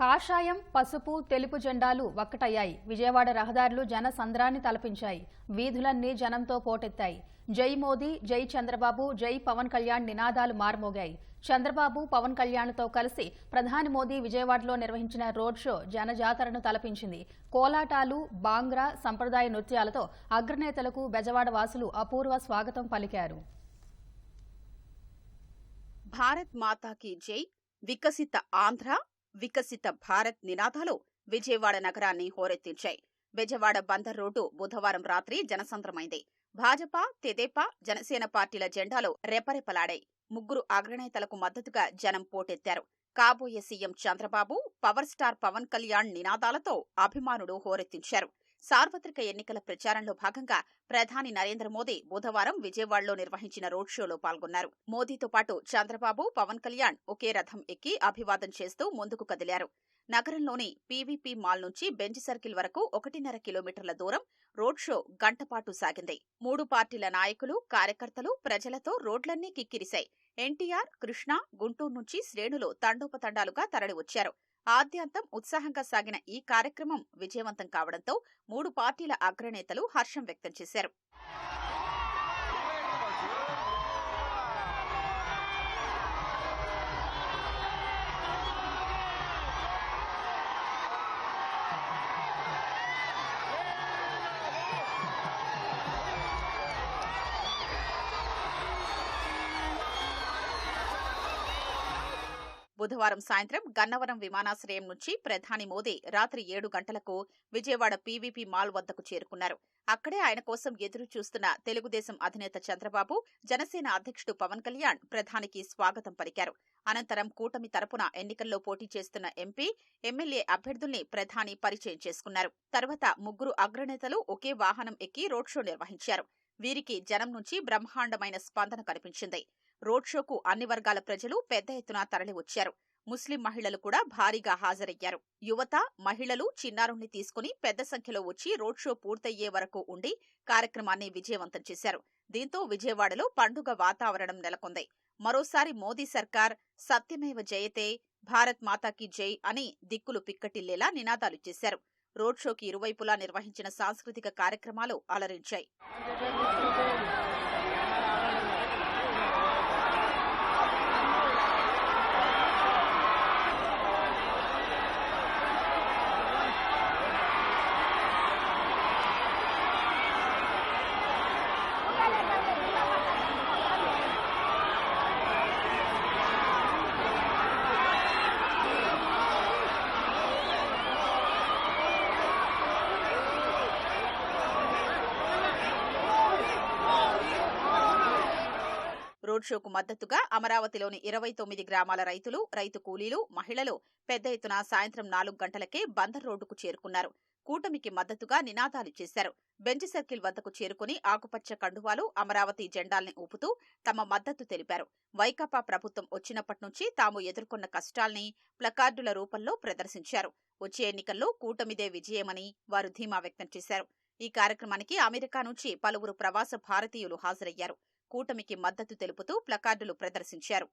కాషాయం పసుపు తెలుపు జెండాలు ఒక్కటయ్యాయి విజయవాడ రహదారులు జన సంద్రాన్ని తలపించాయి. వీధులన్నీ జనంతో పోటెత్తాయి. జై మోదీ జై చంద్రబాబు జై పవన్ కళ్యాణ్ నినాదాలు మారుమోగాయి. చంద్రబాబు పవన్ కళ్యాణ్తో కలిసి ప్రధాని మోదీ విజయవాడలో నిర్వహించిన రోడ్ షో జనజాతరను తలపించింది. కోలాటాలు బాంగ్రా సంప్రదాయ నృత్యాలతో అగ్రనేతలకు బెజవాడ వాసులు అపూర్వ స్వాగతం పలికారు. భారత్ మాతాకి జై. వికసిత ఆంధ్ర. వికసిత భారత్ నినాదాలు విజయవాడ నగరాన్ని హోరెత్తించాయి. విజయవాడ బందర్ రోడ్డు బుధవారం రాత్రి జనసంద్రమైంది. భాజపా తెదేపా జనసేన పార్టీల జెండాలు రెపరెపలాడాయి. ముగ్గురు అగ్రనేతలకు మద్దతుగా జనం పోటెత్తారు. కాబోయే CM Chandrababu power star Pawan Kalyan నినాదాలతో అభిమానులు హోరెత్తించారు. సార్వత్రిక ఎన్నికల ప్రచారంలో భాగంగా ప్రధాని నరేంద్ర మోదీ బుధవారం విజయవాడలో నిర్వహించిన రోడ్ షోలో పాల్గొన్నారు. మోదీతో పాటు చంద్రబాబు పవన్ కళ్యాణ్ ఒకే రథం ఎక్కి అభివాదం చేస్తూ ముందుకు కదిలారు. నగరంలోని పీవీపీ మాల్ నుంచి బెంచ్ సర్కిల్ వరకు ఒకటిన్నర కిలోమీటర్ల దూరం రోడ్ షో గంటపాటు సాగింది. మూడు పార్టీల నాయకులు కార్యకర్తలు ప్రజలతో రోడ్లన్నీ కిక్కిరిశాయి. ఎన్టీఆర్ కృష్ణ గుంటూరు నుంచి శ్రేణులు తండోపతండాలుగా తరలివచ్చారు. ఆద్యంతం ఉత్సాహంగా సాగిన ఈ కార్యక్రమం విజయవంతం కావడంతో మూడు పార్టీల అగ్రనేతలు హర్షం వ్యక్తం చేశారు. బుధవారం సాయంత్రం గన్నవరం విమానాశ్రయం నుంచి ప్రధాని మోదీ రాత్రి ఏడు గంటలకు విజయవాడ పీవీపీ మాల్ వద్దకు చేరుకున్నారు. అక్కడే ఆయన కోసం ఎదురు చూస్తున్న తెలుగుదేశం అధినేత చంద్రబాబు జనసేన అధ్యక్షుడు పవన్ కళ్యాణ్ ప్రధానికి స్వాగతం పలికారు. అనంతరం కూటమి తరపున ఎన్నికల్లో పోటీ చేస్తున్న ఎంపీ ఎమ్మెల్యే అభ్యర్థుల్ని ప్రధాని పరిచయం చేసుకున్నారు. తర్వాత ముగ్గురు అగ్రనేతలు ఒకే వాహనం ఎక్కి రోడ్ షో నిర్వహించారు. వీరికి జనం నుంచి బ్రహ్మాండమైన స్పందన కనిపించింది. రోడ్ షోకు అన్ని వర్గాల ప్రజలు పెద్ద ఎత్తున తరలివచ్చారు. ముస్లిం మహిళలు కూడా భారీగా హాజరయ్యారు. యువత మహిళలు చిన్నారుణ్ణి తీసుకుని పెద్ద సంఖ్యలో వచ్చి రోడ్ షో పూర్తయ్యే వరకు ఉండి కార్యక్రమాన్ని విజయవంతం చేశారు. దీంతో విజయవాడలో పండుగ వాతావరణం నెలకొంది. మరోసారి మోదీ సర్కార్ సత్యమేవ జయతే భారత్ మాతాకి జై అని దిక్కులు పిక్కటిల్లేలా నినాదాలు చేశారు. రోడ్ షోకి ఇరువైపులా నిర్వహించిన సాంస్కృతిక కార్యక్రమాలు అలరించాయి. రోడ్ షోకు మద్దతుగా అమరావతిలోని ఇరవై తొమ్మిది గ్రామాల రైతులు రైతు కూలీలు మహిళలు పెద్ద ఎత్తున సాయంత్రం నాలుగు గంటలకే బందర్ రోడ్డుకు చేరుకున్నారు. కూటమికి మద్దతుగా నినాదాలు చేశారు. బెంచ్ సర్కిల్ వద్దకు చేరుకుని ఆకుపచ్చ కండువాలు అమరావతి జెండాల్ని ఊపుతూ తమ మద్దతు తెలిపారు. వైకాపా ప్రభుత్వం వచ్చినప్పటి నుంచి తాము ఎదుర్కొన్న కష్టాల్ని ప్లకార్డుల రూపంలో ప్రదర్శించారు. వచ్చే ఎన్నికల్లో కూటమిదే విజయమని వారు ధీమా వ్యక్తం చేశారు. ఈ కార్యక్రమానికి అమెరికా నుంచి పలువురు ప్రవాస భారతీయులు హాజరయ్యారు. కూటమికి మద్దతు తెలుపుతూ ప్లకార్డులు ప్రదర్శించారు.